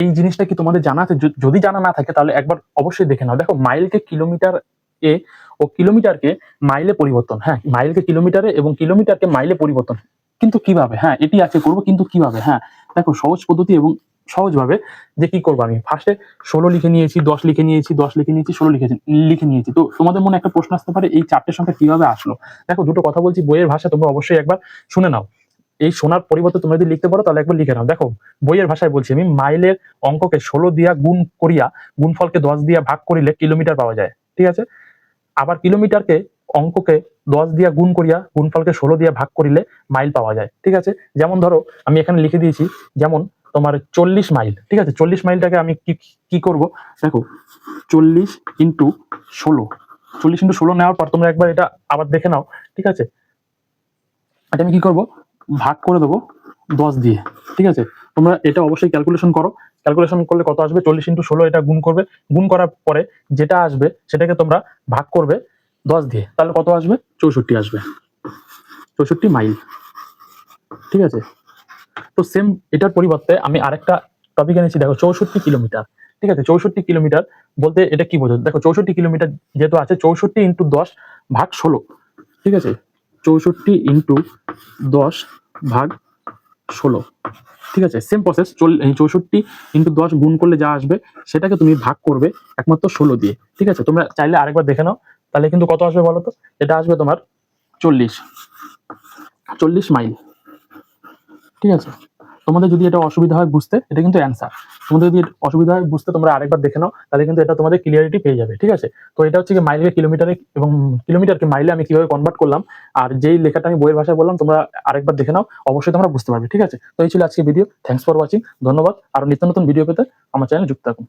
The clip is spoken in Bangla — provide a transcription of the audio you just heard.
এই জিনিসটা কি তোমাদের জানা আছে? যদি জানা না থাকে, তাহলে একবার অবশ্যই দেখে নাও। দেখো, মাইলকে কিলোমিটার এ ও কিলোমিটারকে মাইলে পরিবর্তন। হ্যাঁ মাইলকে কিলোমিটারে এবং কিলোমিটারকে মাইলে পরিবর্তন। কিন্তু কীভাবে? হ্যাঁ এটি আছে, করব কিন্তু কীভাবে? হ্যাঁ দেখো, সহজ পদ্ধতি এবং সহজভাবে যে কি করব আমি? ফার্স্টে ষোলো লিখে নিয়েছি, দশ লিখে নিয়েছি, দশ লিখে নিয়েছি, ষোলো লিখেছি লিখে নিয়েছি। তো তোমাদের মনে একটা প্রশ্ন আসতে পারে, এই চারটের সংখ্যা কীভাবে আসলো? দেখো, দুটো কথা বলছি, বইয়ের ভাষা তোমরা অবশ্যই একবার শুনে নাও। এই শোনার পরিবর্তে তোমরা যদি লিখতে পারো, তাহলে একবার লিখে নাও। দেখো, বইয়ের ভাষায় বলছি আমি, মাইলের অঙ্ককে ষোলো দিয়া গুণ করিয়া গুণফলকে দশ দিয়া ভাগ করিলে কিলোমিটার পাওয়া যায়। ঠিক আছে? আবার কিলোমিটারকে অঙ্ককে দশ দিয়া গুণ করিয়া গুণফলকে ষোলো দিয়া ভাগ করিলে মাইল পাওয়া যায়। ঠিক আছে? যেমন ধরো, আমি এখানে লিখে দিয়েছি, যেমন তোমার চল্লিশ মাইল। ঠিক আছে? চল্লিশ মাইলটাকে আমি কি কি করব? দেখো, চল্লিশ ইন্টু ষোলো। চল্লিশ ইন্টু ষোলো নেওয়ার পর তোমরা একবার এটা আবার দেখে নাও। ঠিক আছে? এটা আমি কি করব? ভাগ করে দেবো দশ দিয়ে, ঠিক আছে? তোমরা এটা অবশ্যই ক্যালকুলেশন করো। ক্যালকুলেশন করলে কত আসবে? চল্লিশ ইন্টু ষোলো, এটা গুণ করবে। গুণ করার পরে যেটা আসবে, সেটাকে তোমরা ভাগ করবে দশ দিয়ে। তাহলে কত আসবে? চৌষট্টি আসবে। চৌষট্টি মাইল ঠিক আছে? তো সেম এটার পরিবর্তে আমি আরেকটা টপিক এনেছি, দেখো, চৌষট্টি কিলোমিটার, ঠিক আছে? চৌষট্টি কিলোমিটার বলতে এটা কি বোঝো দেখো, চৌষট্টি কিলোমিটার যেহেতু আছে, চৌষট্টি ইন্টু দশ ভাগ ষোলো, ঠিক আছে? চৌষট্টি ইন্টু দশ ভাগ ষোলো। ঠিক আছে? সেম প্রসেস চৌষট্টি ইন্টু দশ গুণ করলে যা আসবে, সেটাকে তুমি ভাগ করবে একমাত্র ষোলো দিয়ে। ঠিক আছে? তোমরা চাইলে আরেকবার দেখে নাও। তাহলে কিন্তু কত আসবে বলো তো? এটা আসবে তোমার চল্লিশ। চল্লিশ মাইল। ঠিক আছে? তোমাদের যদি এটা অসুবিধা হয় বুঝতে, এটা কিন্তু অ্যান্সার তোমাদের যদি অসুবিধা হয় বুঝতে তোমরা আরেকবার দেখে নাও, তাহলে কিন্তু এটা তোমাদের ক্লিয়ারিটি পেয়ে যাবে, ঠিক আছে? তো এটা হচ্ছে কি মাইলকে কিলোমিটারে এবং কিলোমিটারকে মাইলে আমি কীভাবে কনভার্ট করলাম, আর যেই লেখাটা আমি বইয়ের ভাষায় বললাম, তোমরা আরেকবার দেখে নাও, অবশ্যই তোমরা বুঝতে পারবে, ঠিক আছে? তো এই ছিল আজকে ভিডিও থ্যাংকস ফর ওয়াচিং ধন্যবাদ, আর নিত্য নতুন ভিডিও পেতে আমার চ্যানেল যুক্ত থাকুন।